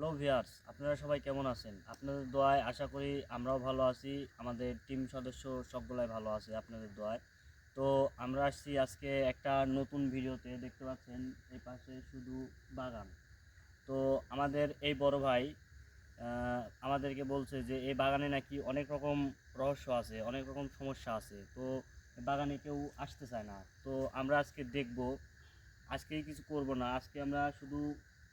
Hello viewers আপনারা সবাই কেমন আছেন? আপনাদের দোয়ায় আশা করি আমরাও ভালো আছি। আমাদের টিম সদস্য সবগুলাই ভালো আছে আপনাদের দোয়ায়। তো আমরা আসছি আজকে একটা নতুন ভিডিওতে, দেখতে পাচ্ছেন এই পাশে শুধু বাগান। তো আমাদের এই বড় ভাই আমাদেরকে বলছে যে এই বাগানে নাকি অনেক রকম রহস্য আছে, অনেক রকম সমস্যা আছে। তো বাগানে কেউ আসতে চায় না। তো আমরা আজকে দেখব। আজকেই কিছু করব না। আজকে আমরা শুধু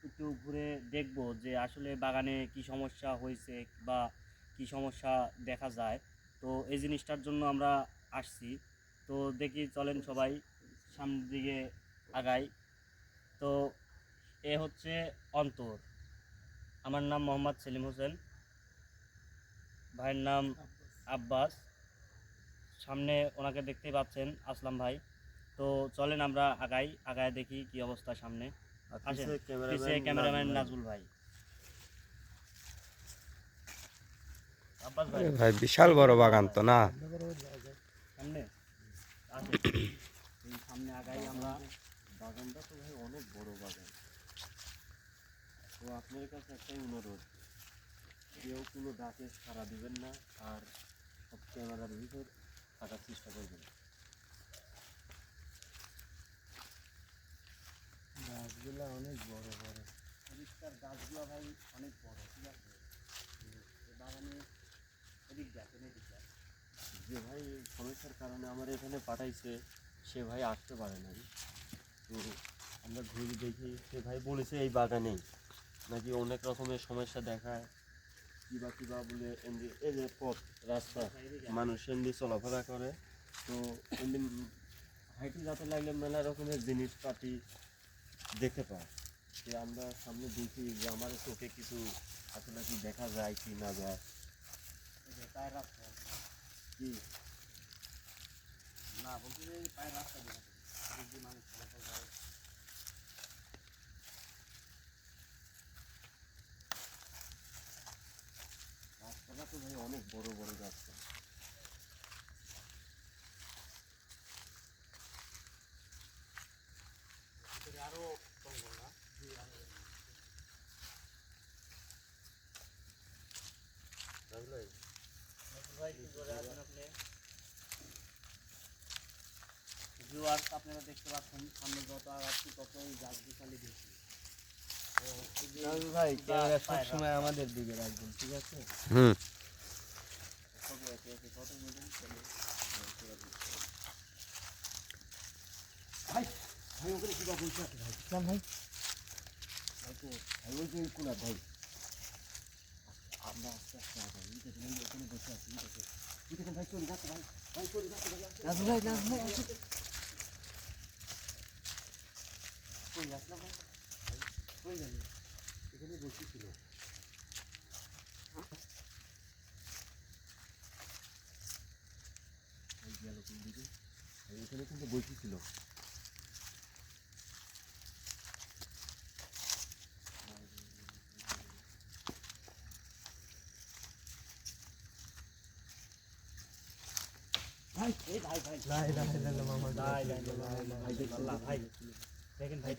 একটু ঘুরে দেখব যে আসলে বাগানে কি সমস্যা হয়েছে বা কি সমস্যা দেখা যায়। তো এই জিনিসটার জন্য আমরা আসছি। তো দেখি চলেন সবাই সামনের দিকে আগাই। তো এ হচ্ছে অন্তর। আমার নাম মোহাম্মদ সেলিম হোসেন। ভাইয়ের নাম আব্বাস। সামনে ওনাকে দেখতেই পাচ্ছেন আসলাম ভাই। তো চলেন আমরা আগাই, আগায় দেখি কি অবস্থা সামনে। ক্যামেরাম্যান নাজুল ভাই। ভাই। বিশাল বড় বাগান তো না? সামনে? সামনে আগাই আমরা। বাগানটা তো ভাই অনেক বড় বাগান। তো আপনার কাছে একটাই অনুরোধ কেউ কোনো ডাকে সাড়া দিবেন না আর সব ক্যামেরার ভিতর থাকার চেষ্টা করবেন। গাছগুলো অনেক বড় বড়। পরিষ্কার গাছগুলো ভাই অনেক বড় ঠিক আছে? এই বাগানে এদিক যাচ্ছে এদিক যাচ্ছে যে ভাই সমস্যার কারণে আমার এখানে পাঠাইছে সে ভাই আসতে পারে নাই। তো আমরা ঘুরে দেখি সে ভাই বলেছে এই বাগানেই। নাকি অনেক রকমের সমস্যা দেখায়। কিবা কিবা বলে এমনি এই যে পথ রাস্তা মানুষ এমনি চলাফেরা করে। তো এমনি হাইটে যাতে লাগলে মেলা রকমের জিনিসপাতি দেখতে পায় যে আমরা সামনে দেখি যে আমার চোখে কিছু আসলে কি দেখা যায় কি না যায়। রাস্তা। কি? না বলছি যে পায়ের রাস্তা মানুষ চলাচল করে। গাছপালা তো ভাই অনেক বড় বড় গাছপালা ভিতরে আরও জঙ্গল না জি, আরও বুঝলেন নজরুল ভাই কি করে আছেন আপনি ভিউয়ার্স আপনারা দেখতে পাচ্ছেন সামনে যত আগাচ্ছি ততই গাছ বিশালি বেশি। ভাই ক্যামেরা সবসময় আমাদের দিকে রাখবেন ঠিক আছে? হুম। ভাই ভাই ওখানে কিবা বলছে আছে ভাই? ইসলাম ভাই? ভাই ভাই। আমরা আস্তে আস্তে আগাই ওখানে বসে আছি ভাই চলে যাচ্ছে ভাই। ভাই চলে যাচ্ছে ভাই ভাই ভাই আসুন কই আসলাম ভাই ভাই, কই যাবে এখানে বসেছিল এই গেল কোন দিকে ভাই এখানে কিন্তু বসেছিল ভাই এই ভাই ভাই লা ইলাহা ইল্লাল্লাহ মুহাম্মাদুর লা ইলাহা রাসূলুল্লাহ। ইল্লাল্লাহ, ভাই দেখি আল্লাহ ভাই দেখেন ভাই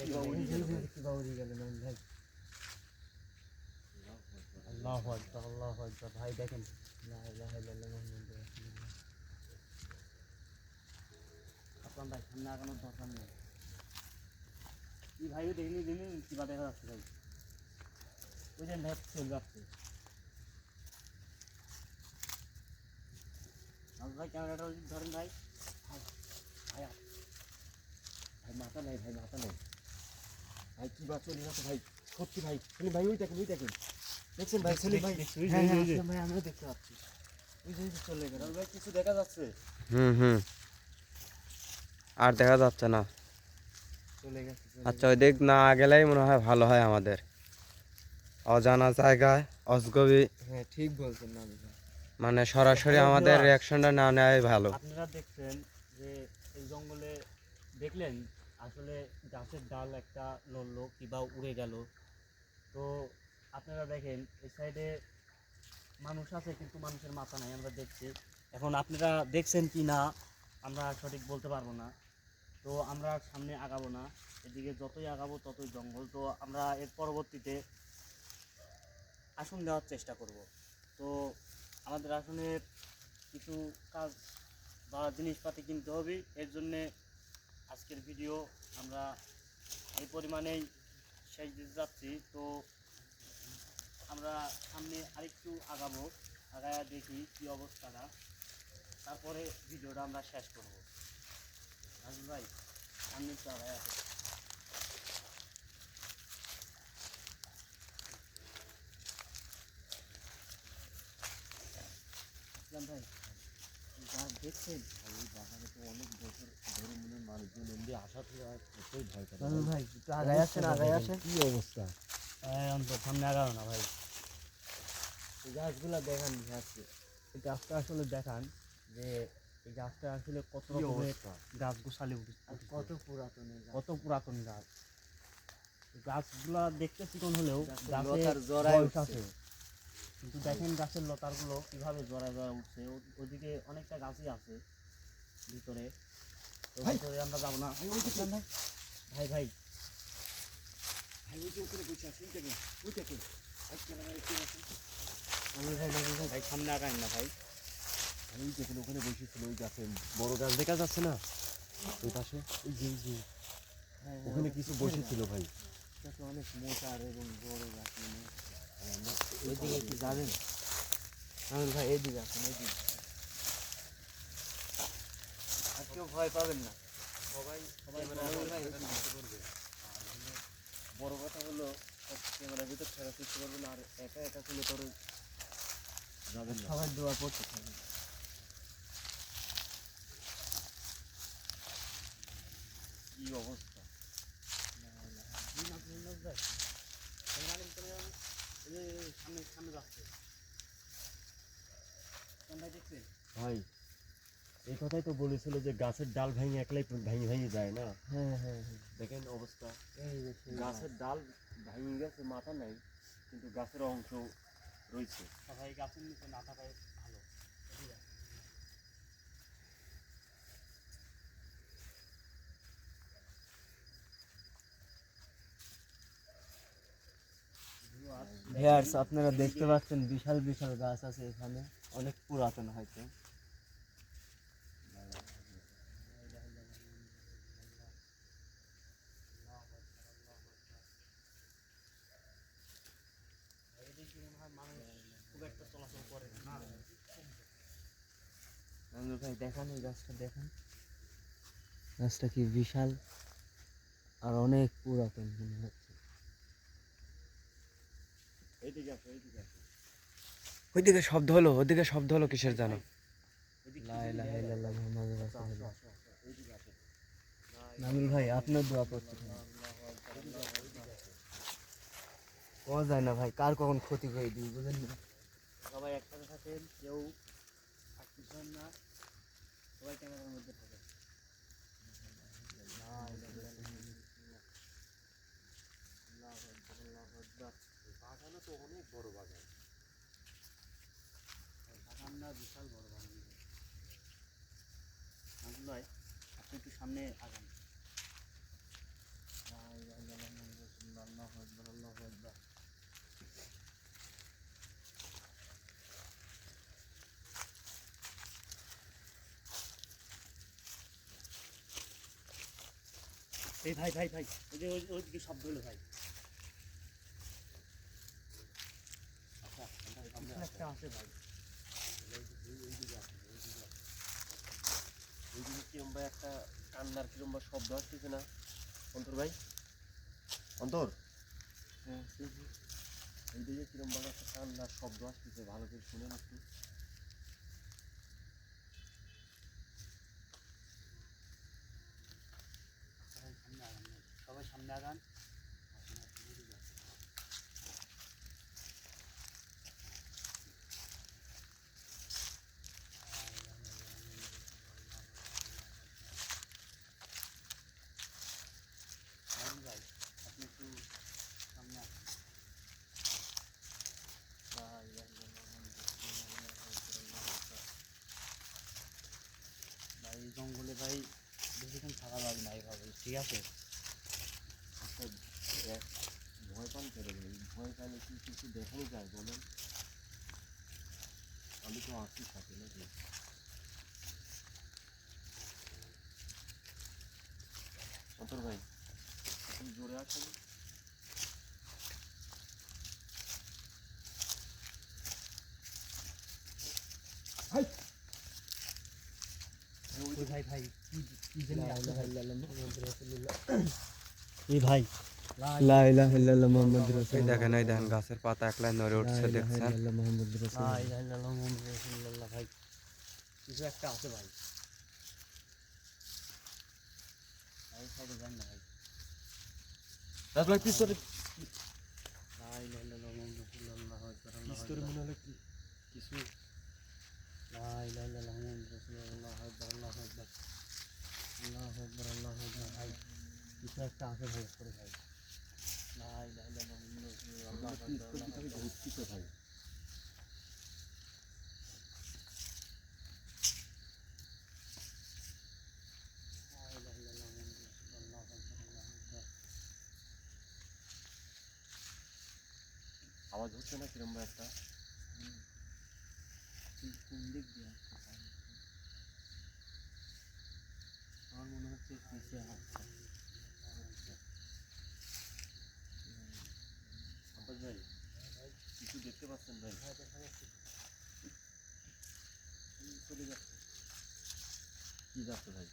ভাই। আল্লাহু আল্লাহু দেখেন। আপনার ভাই সামনে আগানোর দরকার নেই। কি ভাই দেখিনি কিবা দেখা যাচ্ছে ভাই? ওই যে ভাই চলে যাচ্ছে। নাজু ভাই ক্যামেরাটা ধরেন ভাই। ভাই মাথা নাই ভাই মাথা নাই ভাই কি বা চলে যাচ্ছে ভাই? সত্যি ভাই সেলিম ভাই ওই দেখেন ওই দেখেন। দেখছেন ভাই সেলিম ভাই। হ্যাঁ হ্যাঁ ভাই আমিও দেখতে পাচ্ছি। ওই যে চলে গেল। ভাই কিছু দেখা যাচ্ছে? হুম হুম। আর দেখা যাচ্ছে না। চলে গেছে চলে আচ্ছা ওই দিক না গেলেই মনে হয় ভালো হয় আমাদের। অজানা জায়গায় অজগবি। হ্যাঁ ঠিক বলছেন না মানে সরাসরি আমাদের রিয়াকশনটা না নেওয়াই ভালো। আপনারা দেখছেন যে এই জঙ্গলে দেখলেন আসলে গাছের ডাল একটা নড়লো কিংবা উড়ে গেল। তো আপনারা দেখেন, এই সাইডে মানুষ আছে কিন্তু মানুষের মাথা নাই, আমরা দেখছি। এখন আপনারা দেখছেন কি না, আমরা সঠিক বলতে পারব না। তো আমরা সামনে আগাবো না, এদিকে যতই আগাবো ততই জঙ্গল। তো আমরা এর পরবর্তীতে আসন দেওয়ার চেষ্টা করব। তো আমাদের আসনের কিছু কাজ বা জিনিসপাতি কিনতে হবে, এর জন্যে আজকের ভিডিও আমরা এই পরিমাণেই শেষ দিতে যাচ্ছি। তো আমরা সামনে আরেকটু আগাবো, আগায়া দেখি কি অবস্থাটা। তারপরে ভিডিওটা আমরা শেষ করব। রাজু ভাই, সামনে একটু আগায়া আছে ভাই। দেখছেন? এই বাগানে তো অনেক বছর ধরে মনে মানুষজন এমনি আসা আর কতই ভয় করে রাজু ভাই একটু আগায় আসেন আগায় আসেন। কি অবস্থা? অন্তর সামনে আগাও না ভাই। এই গাছগুলা দেখান আজকে এই গাছটা আসলে দেখান যে এই গাছটা আসলে কত রকমের গাছ গোছালি উঠেছে। কত পুরাতন কত পুরাতন গাছ। গাছগুলা দেখতে চিকন হলেও গাছের উঠছে। আছে। কিন্তু দেখেন গাছের লতারগুলো কীভাবে জড়ায় জড়ায় উঠছে। ওদিকে অনেকটা গাছই আছে ভিতরে। তো! ভিতরে আমরা যাব না। ভাই, ভাই। ভাই। ভাই ওই যে বসে আছি সামনে না ভাই। ওখানে বসেছিল ওই গাছে বড় গাছ দেখা যাচ্ছে না? ওই পাশে? ওই যে ওই যে ওখানে কিছু বসেছিল ভাই। অনেক মোটা আর এবং বড় গাছ মানে আর কি যাবেন আমিন ভাই এইদিকে আসুন এইদিকে আর কেউ ভয় পাবেন না সবাই বড় কথা হলো ক্যামেরার ভিতর থাকার চেষ্টা করবেন আর একা একা তুলে তোর যাবেন সবাই দোয়া করতে থাকবে কি অবস্থা? সামনে সামনে যাচ্ছে ভাই এই কথাই তো বলেছিল যে গাছের ডাল ভেঙে একলাই ভেঙে ভেঙে যায় না? হ্যাঁ হ্যাঁ হ্যাঁ। দেখেন অবস্থা। গাছের ডাল ভেঙে গেছে মাথা নাই কিন্তু গাছের অংশ রয়েছে। সবাই গাছের নিচে না থাকাই ভিউয়ার্স আপনারা দেখতে পাচ্ছেন বিশাল বিশাল গাছ আছে এখানে। অনেক পুরাতন হয়তো। ভাই, দেখান এই গাছটা, দেখান। গাছটা কি বিশাল আর অনেক পুরাতন মনে হচ্ছে এইদিকে আসো এইদিকে আসো ওইদিকে শব্দ হলো ওইদিকে শব্দ হলো কিসের জানো। নামিল ভাই আপনার দোয়া করতে পাওয়া যায় না ভাই কার কখন ক্ষতি করে দিই বুঝেন না। সবাই একসাথে থাকেন কেউ না সবাই ক্যামেরার মধ্যে থাকেন বাগানও তো অনেক বড় বাগান। বাগান বিশাল বড় বাগান। আপনি একটু সামনে আগান। এই ভাই ভাই ভাই ওই যে ওই- ওইদিকে শব্দ হলো ভাই আচ্ছা কিছু একটা আছে ভাই এইদিকে কিরম ভাই একটা কান্নার কিরম বা শব্দ আসতেছে না? অন্তর ভাই? অন্তর? হ্যাঁ এইদিকে কিরম ভাবে একটা কান্নার শব্দ আসতেছে ভালো করে শুনে একটু। সবাই সামনে আগান সবাই সামনে আগান ভাই আপনি একটু সামনে আসুন লা ইলাহা ইল্লাল্লাহ মুহাম্মাদুর রাসূলুল্লাহ। ভাই এই জঙ্গলে ভাই বেশিক্ষণ থাকা যাবে না এইভাবে ঠিক আছে। ভয় পান কেটে ভাই ভয় পাইলে কি কিছু দেখানো যায় বলেন আমি তো আছি থাকি নাকি অন্তর ভাই, আপনি জোরে আসেন। এই ভাই। দেখেন এই দেখেন গাছের পাতা একলাই নড়ে উঠছে দেখছেন? ভাই। কিছু একটা আছে ভাই। কিছু আল্লাহু আকবার আল্লাহু আকবার ভাই। কিছু একটা আছে ভাই করে ভাই। আল্লাহু ভাই। আল্লাহু আকবার। আওয়াজ হচ্ছে না কিরম ভাই একটা কোন দিক দিয়ে আসছে পানি? আমার মনে হচ্ছে পিছিয়ে আসছে আব্বাস ভাই কিছু দেখতে পাচ্ছেন ভাই? চলে যাচ্ছে। কি যাচ্ছে ভাই?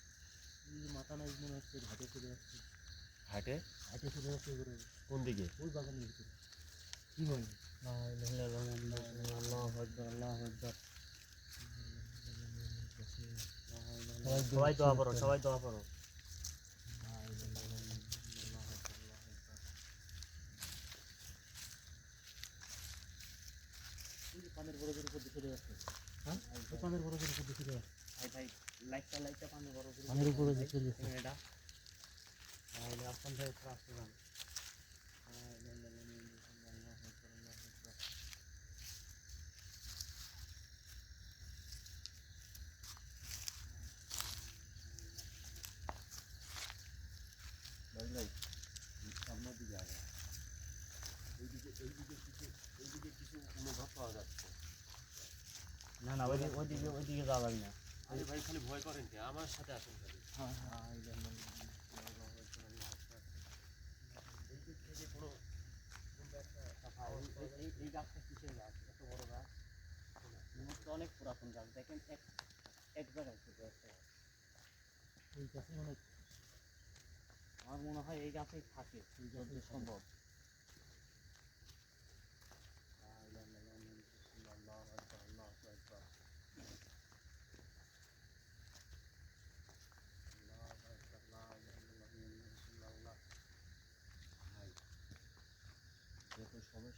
মাথা নাই মনে হচ্ছে ঘাটে চলে যাচ্ছে। হাটে ঘাটে চলে যাচ্ছে করে কোন দিকে? ওই বাগানের ভিতরে। কি হয় সবাই দোয়া করো সবাই দোয়া করো পানের বরফের উপর দিয়ে চলে যাচ্ছে হ্যাঁ ওই পানের বড় করে দেখি ভাই ভাই লাইটটা লাইটটা পানের বরফের পানের উপরে দেখি এটা। তাহলে আপনাদের আসতে যান ভাই ভাই সামনের দিকে আগে এইদিকে এইদিকে কিছু এইদিকে কিছু অনুভব পাওয়া যাচ্ছে না না ওইদিকে ওইদিকে যাওয়া যাবে না। আরে ভাই খালি ভয় করেন কে? আমার সাথে আসেন হ্যাঁ হ্যাঁ এই এই গাছটা কিসের গাছ? এত বড় গাছ? অনেক পুরাতন গাছ। দেখেন এক এক জায়গায় শুধু একটা গাছ। এই গাছে মনে আমার মনে হয় এই গাছেই থাকে সম্ভব।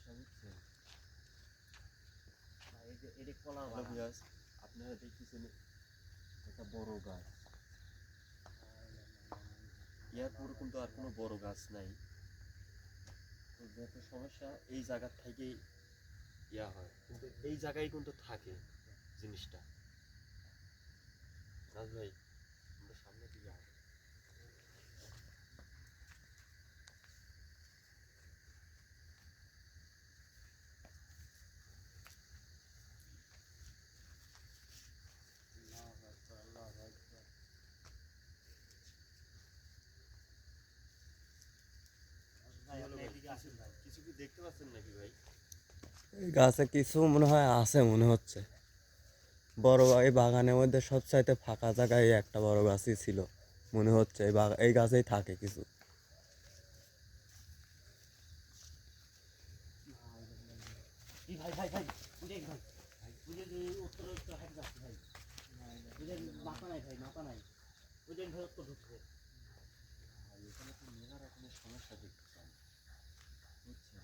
হ্যালো আপনারা দেখতেছেন একটা বড় গাছ। ইয়ার পরে কিন্তু আর কোনো বড় গাছ নাই। তো যত সমস্যা এই জায়গার থেকেই ইয়া হয়, কিন্তু এই জায়গায় কিন্তু থাকে জিনিসটা। ভাই আমরা সামনে দিকে আসি ভাই, আপনি এদিকে আসেন ভাই। কিছু কি দেখতে পাচ্ছেন নাকি ভাই? এই গাছে কিছু মনে হয় আছে মনে হচ্ছে। বড় এই বাগানের মধ্যে সবচাইতে ফাঁকা জায়গায় একটা বড় গাছই ছিল মনে হচ্ছে। এই বাগা এই গাছেই থাকে কিছু। ভাই ভাই ভাই মাথা নাই ভাই মাথা নাই। সমস্যা দেখতেছি আমি বুঝছেন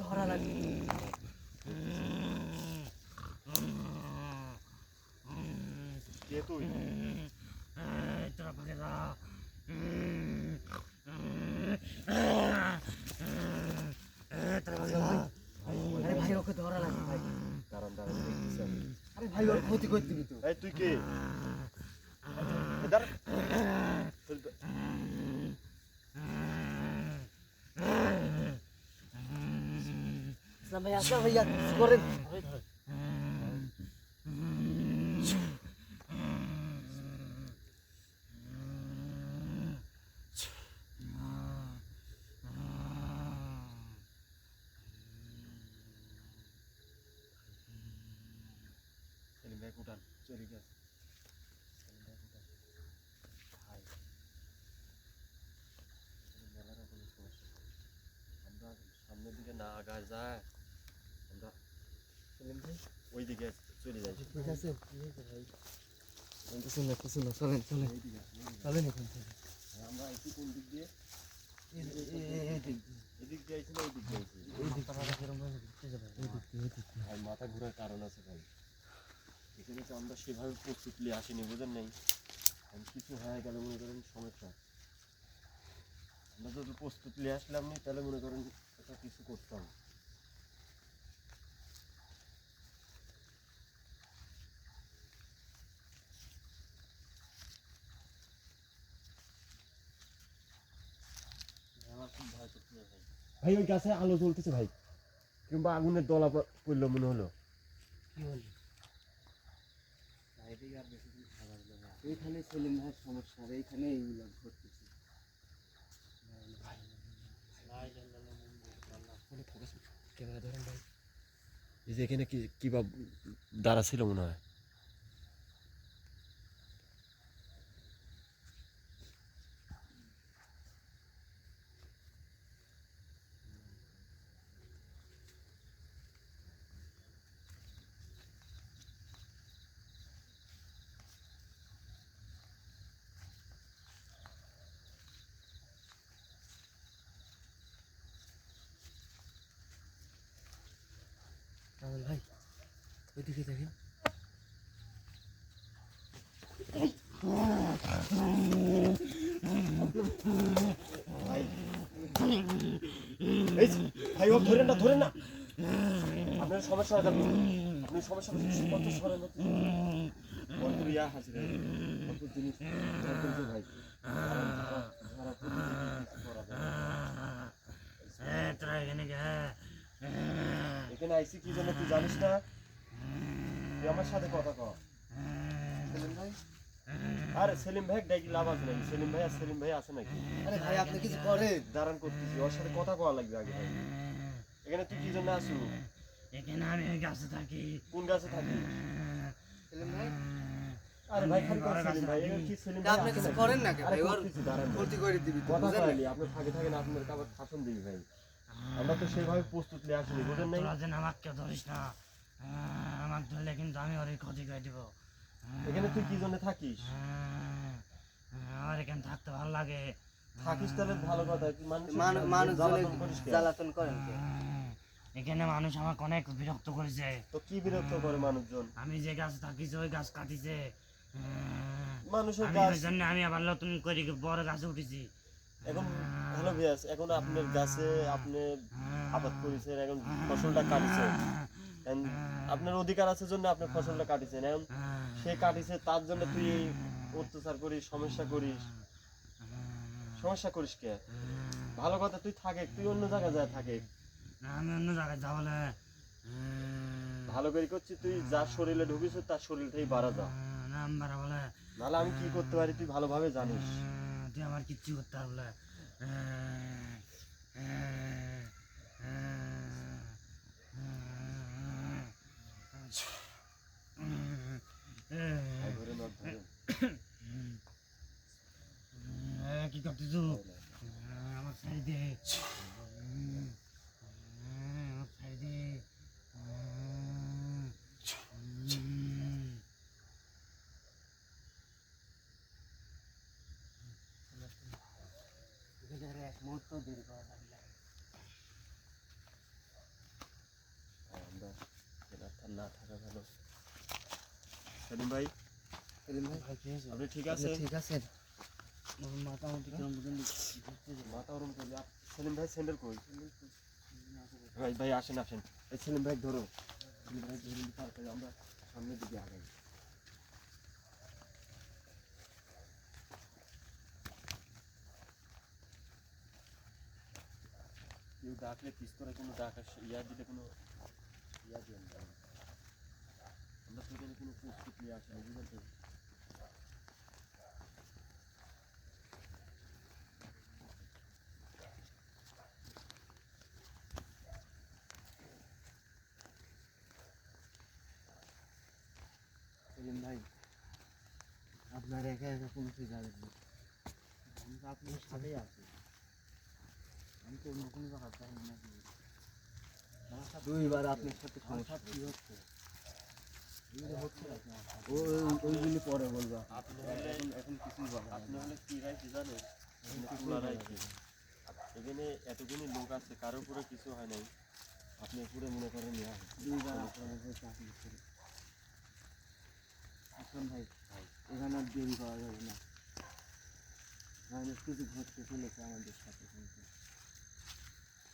ধরা লাগবে তুই তোরা পাকে যা আরে ভাই ওকে ধরা লাগবে ভাই দাঁড়ান দাঁড়ান দেখতেছি আমি। ওর ক্ষতি করে দিবি তো। এই তুই কে? এই দাঁড়া। তোর- ইসলাম ভাই আসলাম ভাইয়া করেন সেলিম ভাই উঠান চলে গেছে সেলিম ভাই উঠান ভাই সেলিম ভাইয়ের আর কোনো সমস্যা নেই। আমরা সামনের দিকে না আগায় যায় আমরা ওই দিকে চলে যাই ঠিক আছে ঠিক আছে ভাই কিছু না কিছু না চলেন চলেন চলেন এখন চলেন আমরা আইছি কোন দিক দিয়ে মাথা ঘোরার কারণ আছে ভাই এখানে তো আমরা সেভাবে প্রস্তুত নিয়ে আসিনি বুঝেন নাই কিছু হয়ে গেলে মনে করেন সমস্যা আমরা যদি প্রস্তুত নিয়ে আসলাম নি তাহলে মনে করেন এটা কিছু করতাম ভাই ওই গাছে আলো জ্বলতেছে ভাই কিংবা আগুনের দলা পড়ল মনে হলো কি হলো? এইখানে সেলিম ভাইয়ের সমস্যা এইখানে এইগুলো ঘটতেছে ক্যামেরা ধরেন ভাই। এই যে এখানে কি কি বা দাঁড়া ছিল মনে হয় রাহুল ভাই ওইদিকে দেখেন। ভাই ও ধরেন না ধরেন না। আপনার সমস্যা হবে আপনি আপনি সমস্যা করছেন কত সরেন ইয়া হাজির জিনিস ভাই। এখানে আইসি কি জন্য তুই জানিস না? তুই আমার সাথে কথা কর সেলিম ভাই? আরে সেলিম ভাই ডাকি লাভ আছে নাকি? সেলিম ভাই আর সেলিম ভাই আছে নাকি? আরে ভাই আপনি কিছু করেন। দাঁড়ান করতেছি ওর সাথে কথা কওয়া লাগবে আগে ভাই। এখানে তুই কি জন্য আসু এখানে আমি গাছে থাকি। কোন গাছে থাকি? সেলিম ভাই? আরে ভাই খালি কথা সেলিম ভাই এখানে কি সেলিম ভাই আপনি কিছু করেন নাকি ভাই? ওর করতেছি, দাঁড়ান ভাই। ক্ষতি করে দিবি কথা বুঝেন আপনি থাকে থাকেন আপনার আবার শাসন দিবি ভাই। আমরা তো সেভাবে প্রস্তুত নিয়ে আসিনি বুঝেন নাই? আমাকে ধরিস না। আহ, আমাকে ধরলে কিন্তু আমি ওর ক্ষতি করে দিব। এখানে তুই কি জন্য থাকিস? আমার এখানে থাকতে ভালো লাগে। থাকিস তাহলে ভালো কথা মানুষ জ্বালাতন করেন এখানে মানুষ আমাকে অনেক বিরক্ত করেছে। তো কি বিরক্ত করে মানুষজন? আমি যে গাছ থাকিছে ওই গাছ কাটিছে। মানুষের আমি গাছ জন্য আমি আবার নতুন করে বড় গাছে উঠেছি। এখন হ্যালো ভিয়াস এখন আপনার গাছে আপনি আবাদ করেছেন এখন ফসলটা এখন আপনার অধিকার আছে জন্য আপনি ফসলটা কাটিছেন। এখন সে কাটিছে তার জন্য তুই অত্যাচার করিস সমস্যা করিস। সমস্যা করিস কে? ভালো কথা তুই থাকে তুই অন্য জায়গায় যায় থাকে। না, আমি অন্য জায়গায় যাব না। ভালো করে করছিস তুই যার শরীরে ঢুকিস তার শরীরটাই বাড়া যা। নাহলে আমি কি করতে পারি তুই ভালোভাবে জানিস। তুই আমার কিচ্ছু করতে পারব না। কি করতেছ হ্যাঁ, আমার শাড়ি দে হ্যাঁ, আমার শাড়ি দে এক মুহূর্ত ভাই সেলিম ঠিক আছে ঠিক আছে মাথা মতো কেমন ঘুরতেছে মাথা ওরম করলে সেলিম ভাই স্যান্ডেল কই ভাই ভাই আসেন আসেন সেলিম ভাই ধরো সেলিম ভাই নিতে আমরা সামনের দিকে আগাই কেউ ডাকলে পিস্তলে কোনো ডাক ইয়া দিলে কোনো ইয়া দিয়ে আমরা তো কোনো প্রস্তুত নিয়ে আসিনি বুঝলেন তো সেলিম ভাই আপনার একা একা পৌঁছে যাবেন না। আমি তো আপনার সাথেই আছি। আমি তো অন্য কোনো জায়গা যাই না। দুইবার আপনার সাথে সমস্যা। সাথে কি। হচ্ছে ওইগুলি পরে বলব। এখন এখন কিছুই বলা আপনি হলে কি জানেন? এখানে এতগুলি লোক আছে কারোর উপরে কিছু হয় নাই। আপনি পুরো মনে করেন দুইবার আপনার করি ভাই। এখানে আর দেরি করা যাবে না। নাহলে কিছু ঘটতে চলেছে আমাদের সাথে কিন্তু।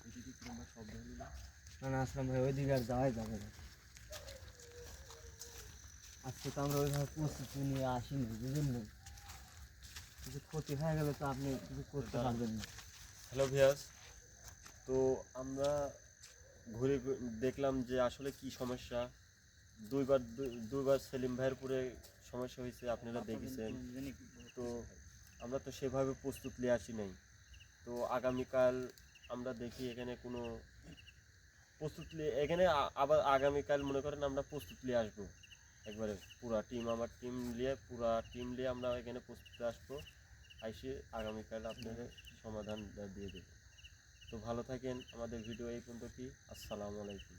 এদিকে শব্দ হলো না না আসলাম ভাই ওইদিকে আর যাওয়াই যাবে না। আজকে তো আমরা ওইভাবে প্রস্তুতি নিয়ে আসিনি বুঝলেন? না কিছু ক্ষতি হয়ে গেলে তো আপনি কিছু করতে পারবেন না। হ্যালো ভিয়াস তো আমরা ঘুরে দেখলাম যে আসলে কি সমস্যা। দুইবার দুইবার সেলিম ভাইয়ের উপরে সমস্যা হয়েছে আপনারা দেখেছেন। তো আমরা তো সেভাবে প্রস্তুত নিয়ে আসি নাই। তো আগামীকাল আমরা দেখি এখানে কোনো প্রস্তুত নিয়ে এখানে আবার আগামীকাল মনে করেন আমরা প্রস্তুত নিয়ে আসব। একবারে পুরা টিম আমার টিম নিয়ে পুরা টিম নিয়ে আমরা এখানে প্রস্তুত আসব। আইসে আগামীকাল আপনাদের সমাধান দিয়ে দেবো। তো ভালো থাকেন আমাদের ভিডিও এই পর্যন্ত কি আসসালামু আলাইকুম।